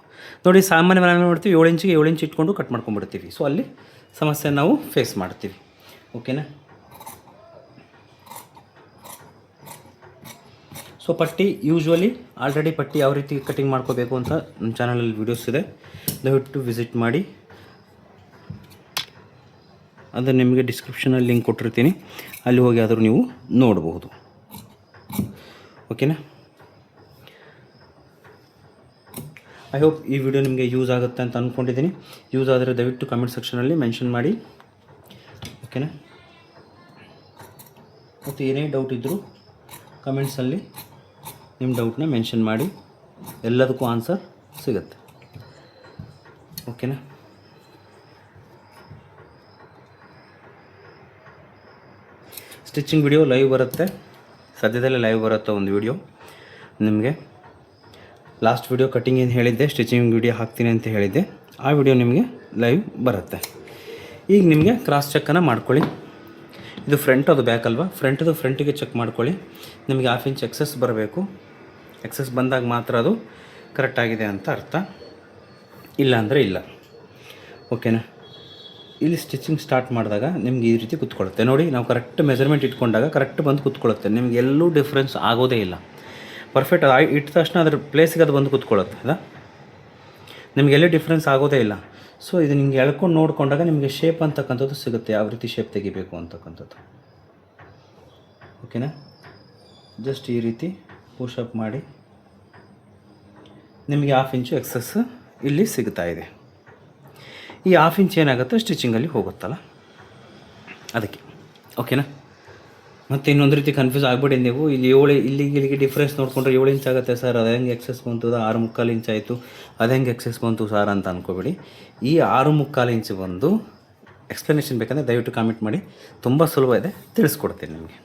ನೋಡಿ, ಸಾಮಾನ್ಯ ಮನೆ ಮಾಡ್ತೀವಿ ಏಳು ಇಂಚಿಗೆ ಏಳು ಇಂಚ್ ಇಟ್ಕೊಂಡು ಕಟ್ ಮಾಡ್ಕೊಂಡ್ಬಿಡ್ತೀವಿ. ಸೊ ಅಲ್ಲಿ ಸಮಸ್ಯೆ ನಾವು ಫೇಸ್ ಮಾಡ್ತೀವಿ. ಓಕೆನಾ ಸೊ ಪಟ್ಟಿ ಯೂಶ್ವಲಿ ಆಲ್ರೆಡಿ ಪಟ್ಟಿ ಯಾವ ರೀತಿ ಕಟಿಂಗ್ ಮಾಡ್ಕೋಬೇಕು ಅಂತ ನಮ್ಮ ಚಾನಲಲ್ಲಿ ವೀಡಿಯೋಸ್ ಇದೆ. ದಯವಿಟ್ಟು ವಿಸಿಟ್ ಮಾಡಿ. ಅದು ನಿಮಗೆ ಡಿಸ್ಕ್ರಿಪ್ಷನಲ್ಲಿ ಲಿಂಕ್ ಕೊಟ್ಟಿರ್ತೀನಿ. ಅಲ್ಲಿ ಹೋಗಿ ಆದರೂ ನೀವು ನೋಡಬಹುದು. ಓಕೆನಾ ಐ ಹೋಪ್ ಈ ವಿಡಿಯೋ ನಿಮಗೆ ಯೂಸ್ ಆಗುತ್ತೆ ಅಂತ ಅಂದ್ಕೊಂಡಿದ್ದೀನಿ ಯೂಸ್ ಆದರೆ ದಯವಿಟ್ಟು ಕಮೆಂಟ್ ಸೆಕ್ಷನಲ್ಲಿ ಮೆನ್ಷನ್ ಮಾಡಿ. ಓಕೆನಾ ಮತ್ತು ಏನೇ ಡೌಟ್ ಇದ್ದರೂ ಕಮೆಂಟ್ಸಲ್ಲಿ ನಿಮ್ಮ ಡೌಟ್ನ ಮೆನ್ಷನ್ ಮಾಡಿ ಎಲ್ಲದಕ್ಕೂ ಆನ್ಸರ್ ಸಿಗುತ್ತೆ. ಓಕೆನಾ ಸ್ಟಿಚಿಂಗ್ ವಿಡಿಯೋ ಲೈವ್ ಬರುತ್ತೆ. ಸದ್ಯದಲ್ಲೇ ಲೈವ್ ಬರುತ್ತೆ ಒಂದು ವಿಡಿಯೋ ನಿಮಗೆ ಲಾಸ್ಟ್ ವಿಡಿಯೋ ಕಟ್ಟಿಂಗ್ ಏನು ಹೇಳಿದ್ದೆ ಸ್ಟಿಚಿಂಗ್ ವಿಡಿಯೋ ಹಾಕ್ತೀನಿ ಅಂತ ಹೇಳಿದ್ದೆ. ಆ ವಿಡಿಯೋ ನಿಮಗೆ ಲೈವ್ ಬರುತ್ತೆ. ಈಗ ನಿಮಗೆ ಕ್ರಾಸ್ ಚೆಕ್ಕನ್ನು ಮಾಡ್ಕೊಳ್ಳಿ. ಇದು ಫ್ರಂಟ್ ಅದು ಬ್ಯಾಕ್ ಅಲ್ವಾ? ಫ್ರಂಟದು ಫ್ರಂಟಿಗೆ ಚೆಕ್ ಮಾಡ್ಕೊಳ್ಳಿ. ನಿಮಗೆ ಹಾಫ್ ಇಂಚ್ ಎಕ್ಸಸ್ ಬರಬೇಕು. ಎಕ್ಸಸ್ ಬಂದಾಗ ಮಾತ್ರ ಅದು ಕರೆಕ್ಟಾಗಿದೆ ಅಂತ ಅರ್ಥ. ಇಲ್ಲ. ಅಂದರೆ ಇಲ್ಲ ಓಕೆನಾ ಇಲ್ಲಿ ಸ್ಟಿಚಿಂಗ್ ಸ್ಟಾರ್ಟ್ ಮಾಡಿದಾಗ ನಿಮ್ಗೆ ಈ ರೀತಿ ಕುತ್ಕೊಳ್ಳುತ್ತೆ. ನೋಡಿ, ನಾವು ಕರೆಕ್ಟ್ ಮೆಜರ್ಮೆಂಟ್ ಇಟ್ಕೊಂಡಾಗ ಕರೆಕ್ಟ್ ಬಂದು ಕುತ್ಕೊಳ್ಳುತ್ತೆ. ನಿಮ್ಗೆ ಎಲ್ಲೂ ಡಿಫ್ರೆನ್ಸ್ ಆಗೋದೇ ಇಲ್ಲ. ಪರ್ಫೆಕ್ಟ್ ಇಟ್ಟ ತಕ್ಷಣ ಅದ್ರ ಪ್ಲೇಸಿಗೆ ಅದು ಬಂದು ಕುತ್ಕೊಳ್ಳುತ್ತೆ ಅಲ್ಲ ನಿಮ್ಗೆ ಎಲ್ಲೂ ಡಿಫ್ರೆನ್ಸ್ ಆಗೋದೇ ಇಲ್ಲ. ಸೊ ಇದು ನಿಮ್ಗೆ ಎಳ್ಕೊಂಡು ನೋಡಿಕೊಂಡಾಗ ನಿಮಗೆ ಶೇಪ್ ಅಂತಕ್ಕಂಥದ್ದು ಸಿಗುತ್ತೆ. ಯಾವ ರೀತಿ ಶೇಪ್ ತೆಗಿಬೇಕು ಅಂತಕ್ಕಂಥದ್ದು. ಓಕೆನಾ ಜಸ್ಟ್ ಈ ರೀತಿ ಪುಷಪ್ ಮಾಡಿ. ನಿಮಗೆ ಹಾಫ್ ಇಂಚು ಎಕ್ಸಸ್ ಇಲ್ಲಿ ಸಿಗ್ತಾ ಇದೆ. ಈ ಹಾಫ್ ಇಂಚ್ ಏನಾಗುತ್ತೆ ಸ್ಟಿಚಿಂಗಲ್ಲಿ ಹೋಗುತ್ತಲ್ಲ? ಅದಕ್ಕೆ. ಓಕೆನಾ ಮತ್ತು ಇನ್ನೊಂದು ರೀತಿ ಕನ್ಫ್ಯೂಸ್ ಆಗಬೇಡಿ ನೀವು. ಇಲ್ಲಿ ಏಳು ಇಲ್ಲಿಗೆ ಇಲ್ಲಿಗೆ ಡಿಫ್ರೆನ್ಸ್ ನೋಡಿಕೊಂಡ್ರೆ ಏಳು ಇಂಚ್ ಆಗುತ್ತೆ ಸರ್ ಅದು ಹೆಂಗೆ ಎಕ್ಸಸ್ ಬಂತು? ಆರು ಮುಕ್ಕಾಲು ಇಂಚ್ ಆಯಿತು. ಅದು ಹೆಂಗೆ ಎಕ್ಸಸ್ ಬಂತು ಸರ್ ಅಂತ ಅಂದ್ಕೋಬೇಡಿ ಈ ಆರು ಮುಕ್ಕಾಲು ಇಂಚ್ ಬಂದು ಎಕ್ಸ್ಪ್ಲನೇಷನ್ ಬೇಕಂದರೆ ದಯವಿಟ್ಟು ಕಾಮೆಂಟ್ ಮಾಡಿ. ತುಂಬ ಸುಲಭ ಇದೆ. ತಿಳಿಸ್ಕೊಡ್ತೀನಿ ನಿಮಗೆ.